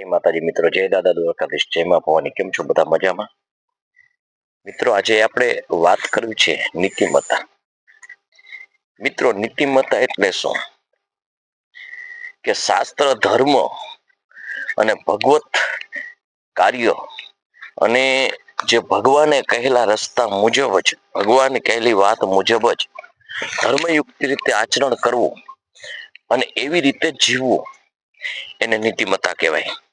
જય માતાજી મિત્રો, જય દાદા દ્વારકાધીશ, જય ભવાની, કેમ છો બધા મજામાં? મિત્રો, આજે આપણે વાત કરવી છે નીતિમત્તા. મિત્રો, નીતિમત્તા એટલે શું? કે શાસ્ત્ર, ધર્મ અને ભગવત કાર્ય અને જે ભગવાને કહેલા રસ્તા મુજબ જ, ભગવાને કહેલી વાત મુજબ જ ધર્મયુક્ત રીતે આચરણ કરવું અને એવી રીતે જીવવું એને નીતિમત્તા કહેવાય.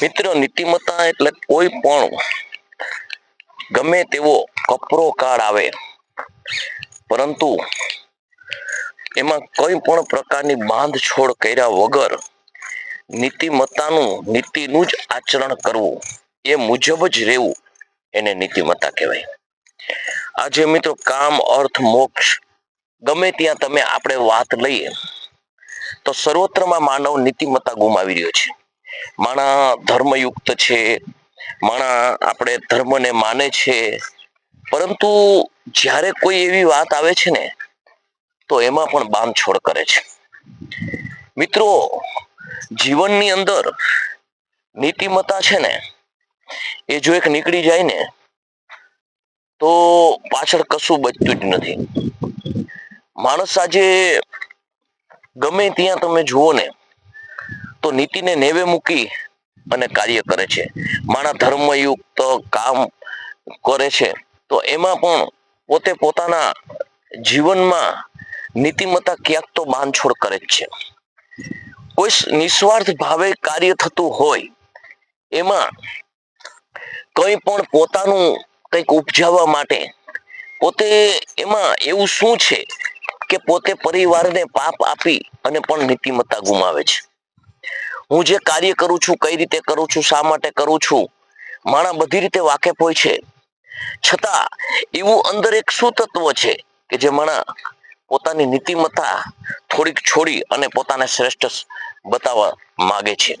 મિત્ર, નીતિમત્તા એટલે કોઈ પણ ગમે તેવો કપરો કાળ આવે. પરંતુ એમાં કોઈ પણ પ્રકારની બાંધછોડ કર્યા વગર નીતિમત્તાનું, નીતિનું જ આચરણ કરવું, એ મુજબ જ રહેવું એને નીતિમત્તા કહેવાય. આજે મિત્રો, કામ, અર્થ, મોક્ષ, ગમે ત્યાં તમે આપણે વાત લઈએ, તો સર્વત્રમાં માનવ નીતિમત્તા ગુમાવી રહ્યો છે. માણા ધર્મયુક્ત છે, માણા આપણે ધર્મને માને છે. પરંતુ જ્યારે કોઈ એવી વાત આવે છે ને, તો એમાં પણ બાંધછોડ કરે છે. મિત્રો, જીવનની અંદર નીતિમત્તા છે ને, એ જો એક નીકળી જાય ને, તો પાછળ કશું બચતું જ નથી. માણસ આજે ગમે ત્યાં તમે જુઓ ને તો નીતિને નેવે મૂકી અને કાર્ય કરે છે. માણા ધર્મયુક્ત કામ કરે છે. તો એમાં પણ પોતે પોતાના જીવનમાં નીતિમત્તા ક્યાંક તો બાંધછોડ કરે જ છે. કોઈ નિસ્વાર્થ ભાવે કાર્ય થતું હોય, એમાં કંઈ પણ પોતાનું કંઈક ઉપજાવવા માટે પોતે એમાં એવું શું છે કે પોતે પરિવારને પાપ આપી અને પણ નીતિમત્તા ગુમાવે છે. હું જે કાર્ય કરું છું, કઈ રીતે કરું છું, શા માટે કરું છું, માણા બધી રીતે વાકેફ હોય છે. છતાં, એવું અંદર એક શું તત્વ છે કે જે માણા પોતાની નીતિમત્તા થોડીક છોડી અને પોતાને શ્રેષ્ઠ બતાવવા માગે છે.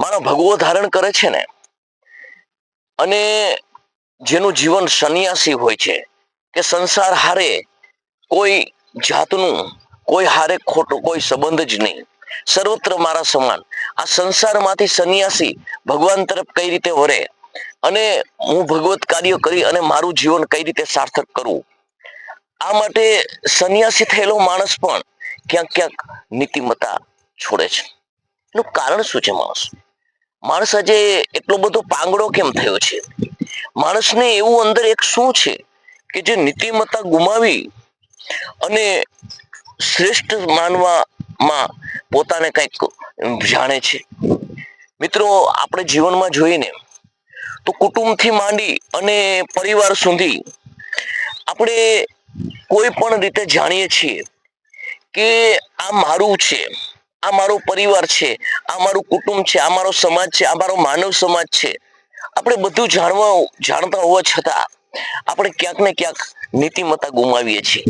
માણો ભગવો ધારણ કરે છે ને, અને જેનું જીવન સંન્યાસી હોય છે, કે સંસાર હારે કોઈ જાતનું કોઈ હારે ખોટું કોઈ સંબંધ જ નહીં. સર્વત્ર મારા સમાન. આ સંસારમાંથી સંન્યાસી ભગવાન તરફ કઈ રીતે વરે અને હું ભગવત કાર્ય કરી અને મારું જીવન કઈ રીતે સાર્થક કરવું આ માટે સંન્યાસી થયેલો માણસ પણ ક્યાંક ક્યાંક નીતિમત્તા છોડે છે. એનું કારણ શું છે માણસ? માણસ આજે એટલો બધો પાંગડો કેમ થયો છે? માણસને એવું અંદર એક શું છે કે જે નીતિમત્તા ગુમાવી અને શ્રેષ્ઠ માનવામાં પોતાને કંઈક જાણે છે. મિત્રો, આપણે જીવનમાં જોઈને તો કુટુંબથી માંડી અને પરિવાર સુધી આપણે કોઈ પણ રીતે જાણીએ છીએ કે આ મારું છે, આ મારો પરિવાર છે, આ મારું કુટુંબ છે, આ મારો સમાજ છે, આ મારો માનવ સમાજ છે. આપણે બધું જાણવા જાણતા હોવા છતાં આપણે ક્યાંક ને ક્યાંક નીતિમત્તા ગુમાવીએ છીએ.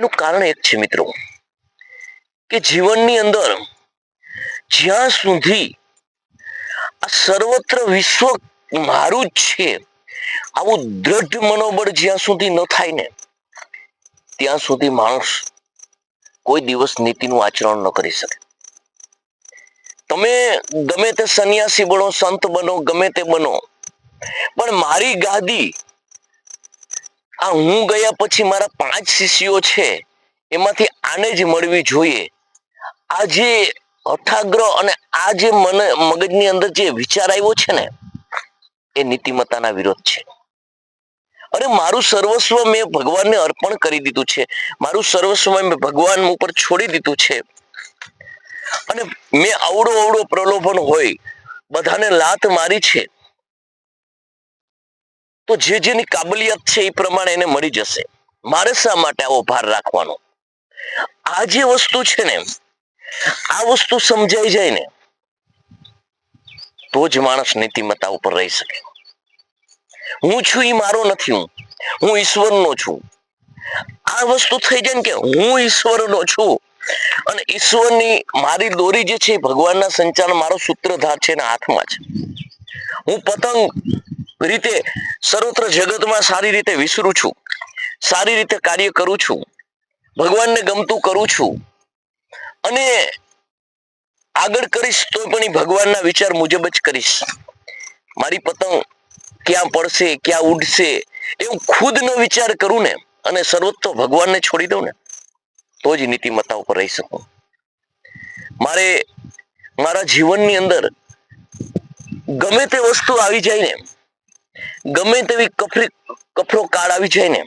એનું કારણ એક છે મિત્રો, કે જીવનની અંદર જ્યાં સુધી આ સર્વત્ર વિશ્વ મારું જ છે, આવું દ્રઢ મનોબળ જ્યાં સુધી ન થાય ને, ત્યાં સુધી માણસ કોઈ દિવસ નીતિનું આચરણ ન કરી શકે. તમે ગમે તે સંન્યાસી બનો, સંત બનો, ગમે તે બનો, પણ મારી ગાદી આ હું ગયા પછી મારા પાંચ શિષ્યો છે, એમાંથી આને જ મળવી જોઈએ. આ જે હઠાગ્રહ અને આ જે મન મગજની અંદર જે વિચાર આવ્યો છે ને, એ નીતિમત્તાના વિરોધ છે. અરે મારું સર્વસ્વ મેં ભગવાનને અર્પણ કરી દીધું છે. મારું સર્વસ્વ મેં ભગવાન ઉપર છોડી દીધું છે. અને મેં અવડો અવડો પ્રલોભન હોય, બધાને લાત મારી છે. તો જે જેની કાબલિયત છે એ પ્રમાણે એને મળી જશે. મારે શા માટે આવો ભાર રાખવાનો? આ જે વસ્તુ છે ને, આ વસ્તુ સમજાઈ જાય ને, તો જ માણસ નીતિમત્તા ઉપર રહી શકે. હું છું એ મારો નથી હું. હું ઈશ્વરનો છું. આ વસ્તુ થઈ જાય ને કે હું ઈશ્વરનો છું. અને ઈશ્વરની મારી દોરી જે છે ભગવાનના સંચાલન, મારો સૂત્રધાર છે એના હાથમાં છે હું પતંગ રીતે સર્વત્ર જગતમાં સારી રીતે વિસરું છું. સારી રીતે કાર્ય કરું છું. ભગવાનને ગમતું કરું છું. અને આગળ કરીશ તો પણ ભગવાનના વિચાર મુજબ જ કરીશ. મારી પતંગ ક્યાં પડશે, ક્યાં ઉડશે, એવું ખુદ નો વિચાર કરું ને અને સર્વત્ર ભગવાનને છોડી દઉં ને, તો જ નીતિમત્તા ઉપર રહી શકું. મારે મારા જીવનની અંદર ગમે તે વસ્તુ આવી જાય ને ગમે તેવી કફરી કફરો કાળ આવી જાય ને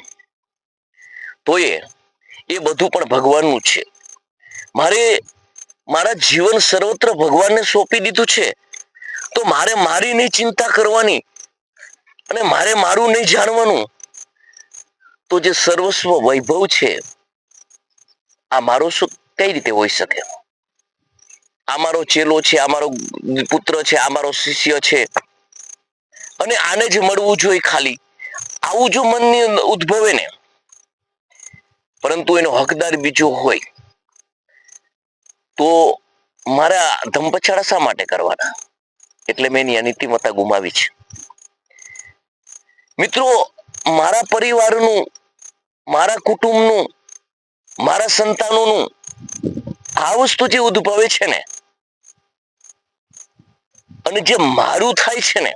તો એ એ બધું પણ ભગવાનનું છે. મારે મારા જીવન સર્વત્ર ભગવાનને સોંપી દીધું છે. તો મારે મારી નહીં ચિંતા કરવાની અને મારે મારું નહીં જાણવાનું. તો જે સર્વસ્વ વૈભવ છે, આ મારો શું કઈ રીતે હોઈ શકે? આ મારો ચેલો છે, આ મારો પુત્ર છે, આ મારો શિષ્ય છે અને આને જ મળવું જોઈએ ખાલી. આવું જો મનની ઉદ્ભવે ને, પરંતુ એનો હકદાર બીજો હોય, તો મારા ધમપછાડા શા માટે કરવાના? એટલે મેં એની અનિતિમતા ગુમાવી છે. મિત્રો, મારા પરિવારનું, મારા કુટુંબનું, મારા સંતાનોનું આ વસ્તુ જે ઉદ્ભવે છે ને, અને જે મારું થાય છે ને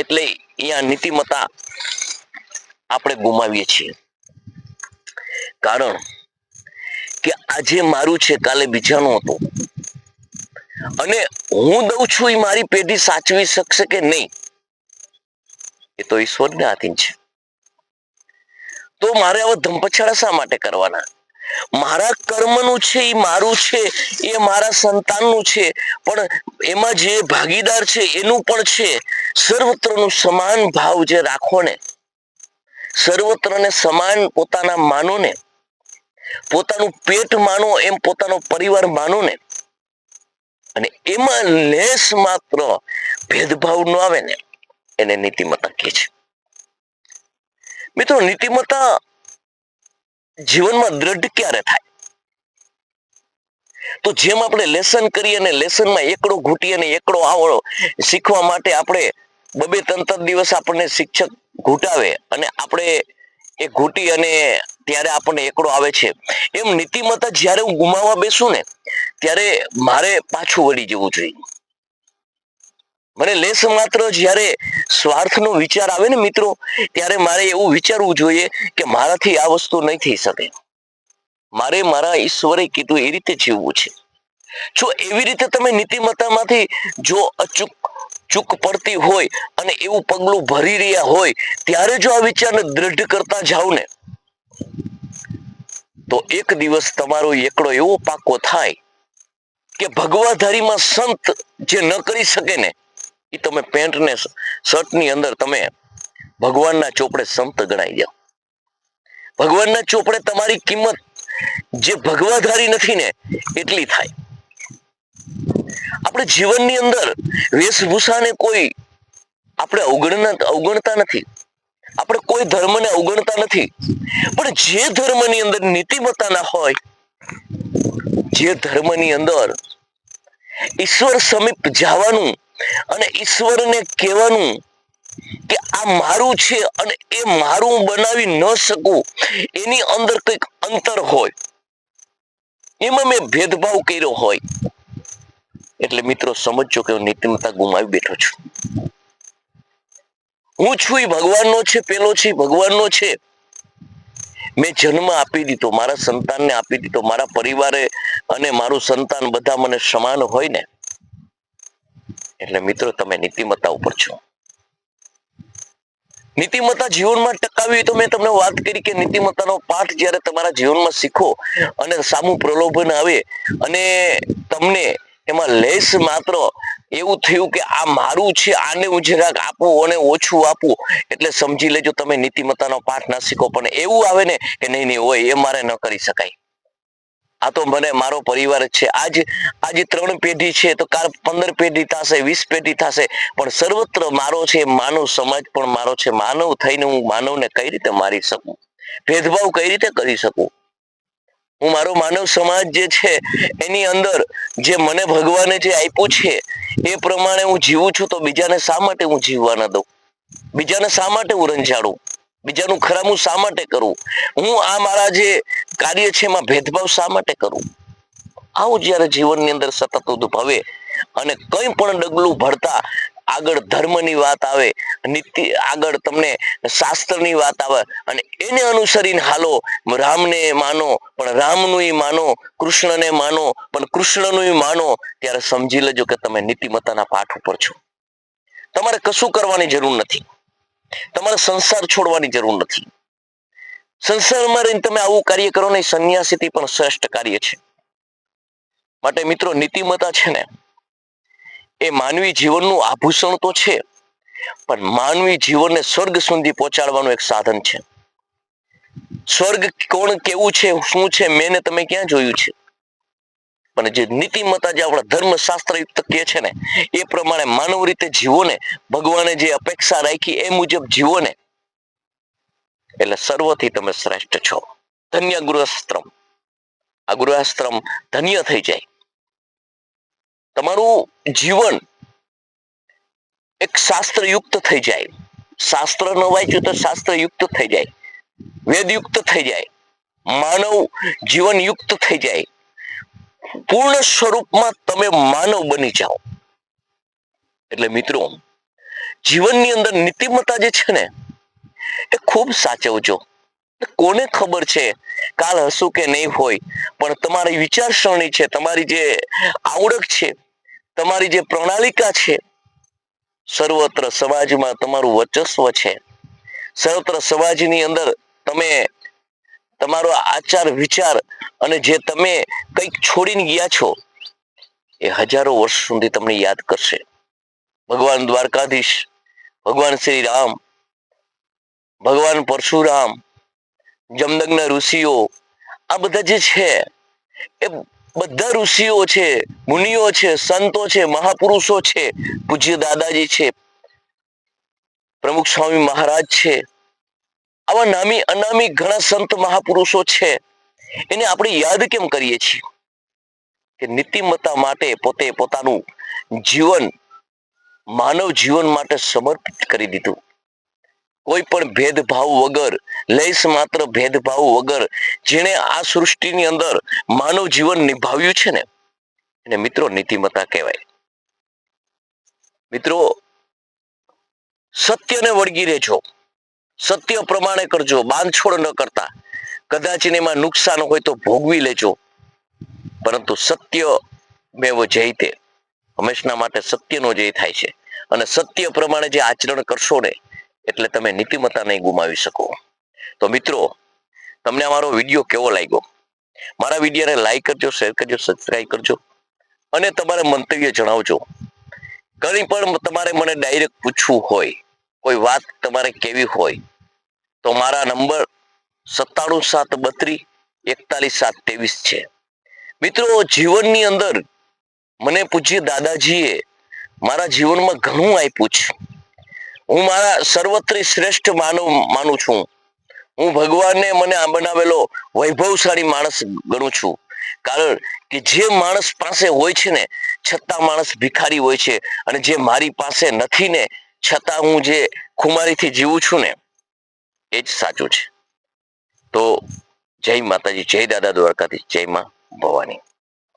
એટલે અહીંયા નીતિમત્તા આપણે ગુમાવીએ છીએ. કારણ કે આજે મારું છે, કાલે બીજાનું હતું. અને હું દઉં છું એ મારી પેઢી સાચવી શકશે કે નહીં? એ તો ઈશ્વરને આધીન છે. તો મારે હવે ધમપછાડા શા માટે કરવાના? મારા કર્મનું છે એ મારું છે, એ મારા સંતાનનું છે, પણ એમાં જે ભાગીદાર છે, એનું પણ છે. સર્વત્રનું સમાન ભાવ જે રાખો ને, સર્વત્રને સમાન પોતાના માનો ને, પોતાનું પેટ માનો, એમ પોતાનો પરિવાર માનો ને, અને એમાં લેસ માત્ર ભેદભાવ ન આવે ને, એને નીતિમત્તા કહે છે. મિત્રો, નીતિમત્તા જીવનમાં દ્રઢ ક્યારે થાય? તો જેમ આપણે લેસન કરીએ અને લેસનમાં એકડો ઘૂંટીએ અને એકડો આવડો, શીખવા માટે આપણે બબે ત્રણ ત્રણ દિવસ આપણને શિક્ષક ઘૂંટાવે અને આપણે એ ઘૂંટી અને ત્યારે આપણને એકડો આવે છે. એમ નીતિમત્તા જ્યારે હું ગુમાવવા બેસું ને, ત્યારે મારે પાછું વળી જવું જોઈએ. મને લેસ માત્ર જ્યારે સ્વાર્થનો વિચાર આવે ને મિત્રો, ત્યારે મારે એવું વિચારવું જોઈએ કે મારાથી આ વસ્તુ નહીં થઈ શકે. મારે મારા ઈશ્વરે કીધું એ રીતે જીવવું છે. જો એવી રીતે તમે નીતિમત્તામાંથી જો અચૂક, ચૂક પડતી હોય અને એવું પગલું ભરી રહ્યા હોય, ત્યારે જો આ વિચારને દ્રઢ કરતા જાઓ ને, તો એક દિવસ તમારો એકડો એવો પાકો થાય કે ભગવાધારીમાં સંત જે ન કરી શકે ને એ તમે પેન્ટ ને શર્ટની અંદર તમે ભગવાનના ચોપડે સંત ગણાઈ જાઓ. ભગવાનના ચોપડે તમારી કિંમત જે ભગવાધારી નથી ને, એટલી થાય. આપણે જીવનની અંદર વેશભૂષાને કોઈ આપણે અવગણના, અવગણતા નથી. આપણે કોઈ ધર્મને અવગણતા નથી. પણ જે ધર્મની અંદર નીતિમત્તા હોય, જે ધર્મની અંદર ઈશ્વર સમીપ જવાનું અને ઈશ્વરને કહેવાનું કે આ મારું છે અને એ મારું બનાવી ન શકું, એની અંદર કંઈક અંતર હોય. એમાં મેં ભેદભાવ કર્યો હોય. એટલે મિત્રો સમજો કે હું નીતિમત્તા ગુમાવી બેઠો છું. હું છું એ ભગવાનનો છે, પેલો છે ભગવાનનો છે. મેં જન્મ આપી દીધો, મારા સંતાનને આપી દીધો, મારા પરિવારે અને મારું સંતાન બધા મને સમાન હોય ને એટલે મિત્રો, તમે નીતિમત્તા ઉપર છો. નીતિમત્તા જીવનમાં ટકાવી તો મેં તમને વાત કરી કે નીતિમત્તાનો પાઠ જ્યારે તમારા જીવનમાં શીખો અને સામું પ્રલોભન આવે અને તમને એમાં લેસ માત્ર એવું થયું કે આ મારું છે, આને હું જરાક આપું અને ઓછું આપું, એટલે સમજી લેજો તમે નીતિમત્તાનો પાઠ ના શીખો. પણ એવું આવે ને કે નહીં નહીં હોય એ મારે ન કરી શકાય. આ તો મને મારો પરિવાર છે. આજ, આજે ત્રણ પેઢી છે તો કાલ પંદર પેઢી થશે, વીસ પેઢી થશે. પણ સર્વત્ર મારો છે, માનવ સમાજ પણ મારો છે. માનવ થઈને હું માનવને કઈ રીતે મારી શકું? ભેદભાવ કઈ રીતે કરી શકું? હું મારો માનવ સમાજ જે છે, એની અંદર જે મને ભગવાને જે આપ્યું છે, એ પ્રમાણે હું જીવું છું તો બીજાને શા માટે હું જીવવા ન દઉં? બીજાને શા માટે હું રંજાડું? બીજાનું ખરામું શા માટે કરું? હું આ મારા જે કાર્ય છે એમાં ભેદભાવ શા માટે કરું? આવું જ્યારે જીવનની અંદર સતત ઉદભવે અને કંઈ પણ ડગલું ભરતા આગળ ધર્મની વાત આવે, નીતિ આગળ તમને શાસ્ત્રની વાત આવે અને એને અનુસરીને હાલો, રામને માનો, પણ રામનું માનો, કૃષ્ણને માનો, પણ કૃષ્ણનું માનો, ત્યારે સમજી લેજો કે તમે નીતિમત્તાના પાઠ ઉપર છો. તમારે કશું કરવાની જરૂર નથી. તમારે સંસાર છોડવાની જરૂર નથી. સંસારમાં રહીને તમે આવું કાર્ય કરો ને સંન્યાસીથી પણ શ્રેષ્ઠ કાર્ય છે. માટે મિત્રો નીતિમતા છે ને, એ માનવી જીવનનું આભૂષણ તો છે, પણ માનવી જીવનને સ્વર્ગ સુધી પહોંચાડવાનું એક સાધન છે. સ્વર્ગ કોણ કેવું છે, શું છે, મેં તમે ક્યાં જોયું છે? પણ જે નીતિમત્તા જે આપણા ધર્મશાસ્ત્ર કહે છે ને, એ પ્રમાણે માનવ રીતે જીવોને ભગવાને જે અપેક્ષા રાખી એ મુજબ જીવોને એટલે સર્વથી તમે શ્રેષ્ઠ છો. ધન્ય ગૃહસ્ત્રમ આ ગૃહસ્ત્રમ ધન્ય થઈ જાય. તમારું જીવન એક શાસ્ત્રયુક્ત થઈ જાય. શાસ્ત્ર ન વાંચ્યું તો શાસ્ત્રયુક્ત થઈ જાય. વેદયુક્ત થઈ જાય. માનવ જીવનયુક્ત થઈ જાય. પૂર્ણ સ્વરૂપમાં તમે માનવ બની જાઓ. એટલે મિત્રો, જીવનની અંદર નીતિમત્તા જે છે ને, એ ખૂબ સાચવજો કોને ખબર છે, કાલ હશું કે નહીં હોય, પણ તમારી વિચારસરણી છે, તમારી જે આવડક છે, તમારી જે પ્રણાલિકા છે, સર્વત્ર સમાજમાં તમારું વર્ચસ્વ છે. સર્વત્ર સમાજની અંદર તમે તમારો આચાર, વિચાર અને જે તમે કંઈક છોડીને ગયા છો, એ હજારો વર્ષ સુધી તમને યાદ કરશે. ભગવાન દ્વારકાધીશ, ભગવાન શ્રી રામ, ભગવાન પરશુરામ જમદગ્ન ઋષિઓ, આ બધા જે છે, એ બધા ઋષિઓ છે, મુનિઓ છે, સંતો છે, મહાપુરુષો છે, પૂજ્ય દાદાજી છે, પ્રમુખ સ્વામી મહારાજ છે આવા નામી, અનામી ઘણા સંત મહાપુરુષો છે. એને આપણે યાદ કેમ કરીએ છીએ? કે નીતિમત્તા માટે પોતે પોતાનું જીવન, માનવ જીવન માટે સમર્પિત કરી દીધું. કોઈ પણ ભેદભાવ વગર લઈશ માત્ર ભેદભાવ વગર, જેણે આ સૃષ્ટિની અંદર માનવ જીવન નિભાવ્યું છે ને? એને મિત્રો નીતિમત્તા કહેવાય. મિત્રો, સત્યને વળગી રહેજો. સત્ય પ્રમાણે કરજો, બાંધછોડ ન કરતા. કદાચ એમાં નુકસાન હોય તો ભોગવી લેજો. પરંતુ સત્ય મેવો જય તે. હંમેશના માટે સત્યનો જય થાય છે. અને સત્ય પ્રમાણે જે આચરણ કરશો ને, એટલે તમે નીતિમત્તા નહીં ગુમાવી શકો. તો મિત્રો, તમને અમારો વીડિયો કેવો લાગ્યો? મારા વિડીયોને લાઈક કરજો, શેર કરજો સબસ્ક્રાઈબ કરજો. અને તમારે મંતવ્ય જણાવજો. કંઈ પણ તમારે મને ડાયરેક્ટ પૂછવું હોય કોઈ વાત તમારે કેવી હોય, તો મારા નંબર સત્તાણું સાત બત્રીસ એકતાલીસ સાત ત્રેવીસ છે. મિત્રો, જીવનની અંદર મને પૂછ્યું દાદાજીએ મારા જીવનમાં ઘણું આપ્યું છે. હું મારા સર્વત્ર શ્રેષ્ઠ માનવ માનું છું. હું ભગવાનને મને આ બનાવેલો વૈભવશાળી માણસ ગણું છું. કારણ કે જે માણસ પાસે હોય છે ને, છતાં માણસ ભિખારી હોય છે અને જે મારી પાસે નથી ને છતાં હું જે ખુમારીથી જીવું છું ને, એ જ સાચું છે. તો જય માતાજી, જય દાદા દ્વારકાથી જય માં ભવાની.